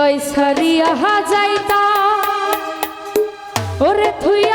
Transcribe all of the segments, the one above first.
লয় সারিয়া যাইতা ওরে থুই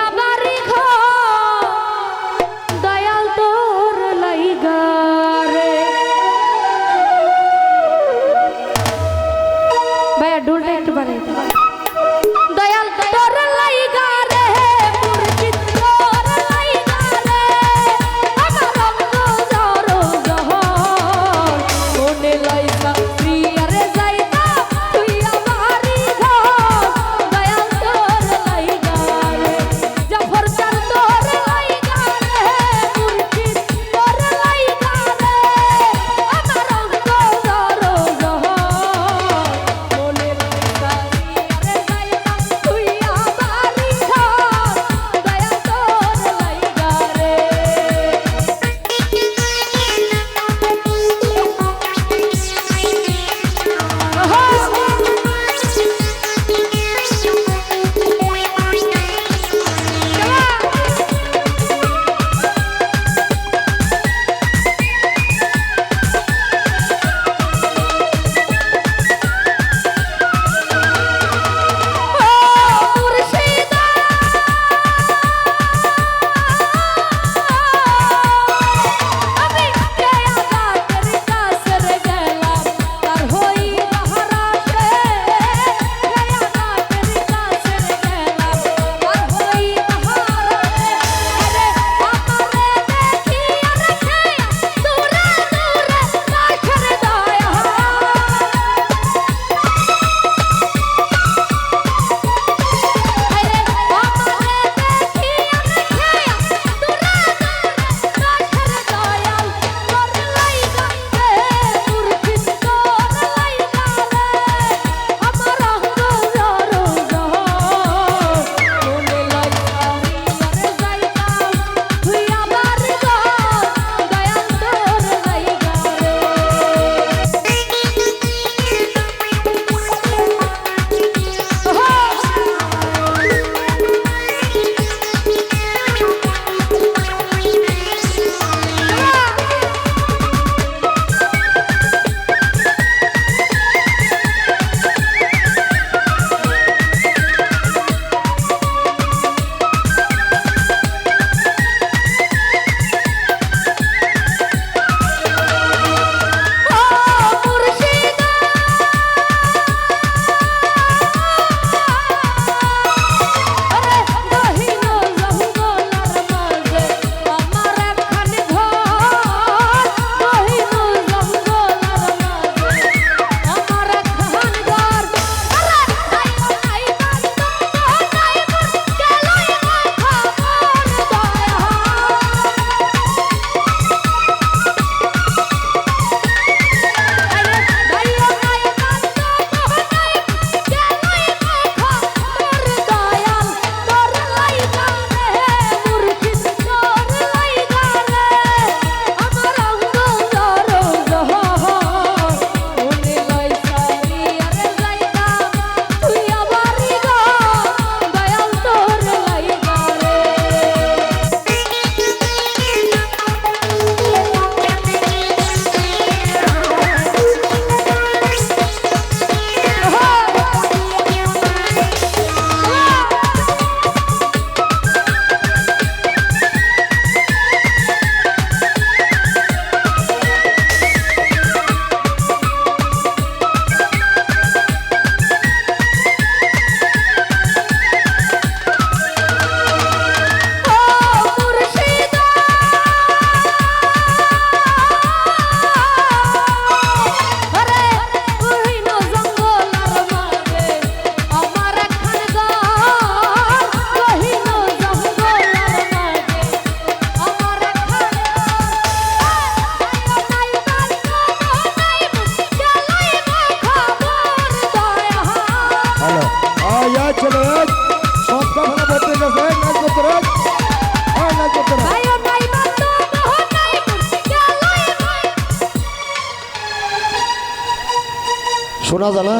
শোনা জানা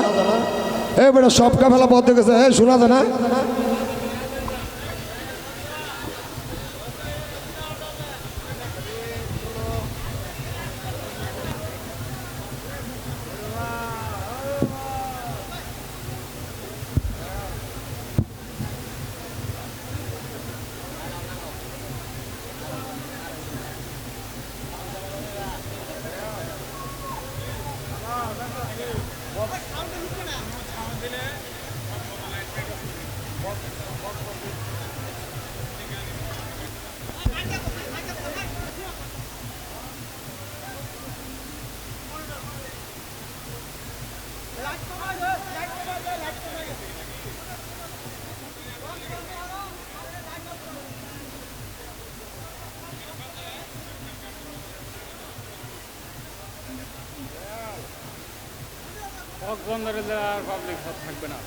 এ বেড়া সব কাফেলা বদ্ধ গেছে। হ্যাঁ শোনা জানা বন্দরে আর পাবলিক থাকবে না।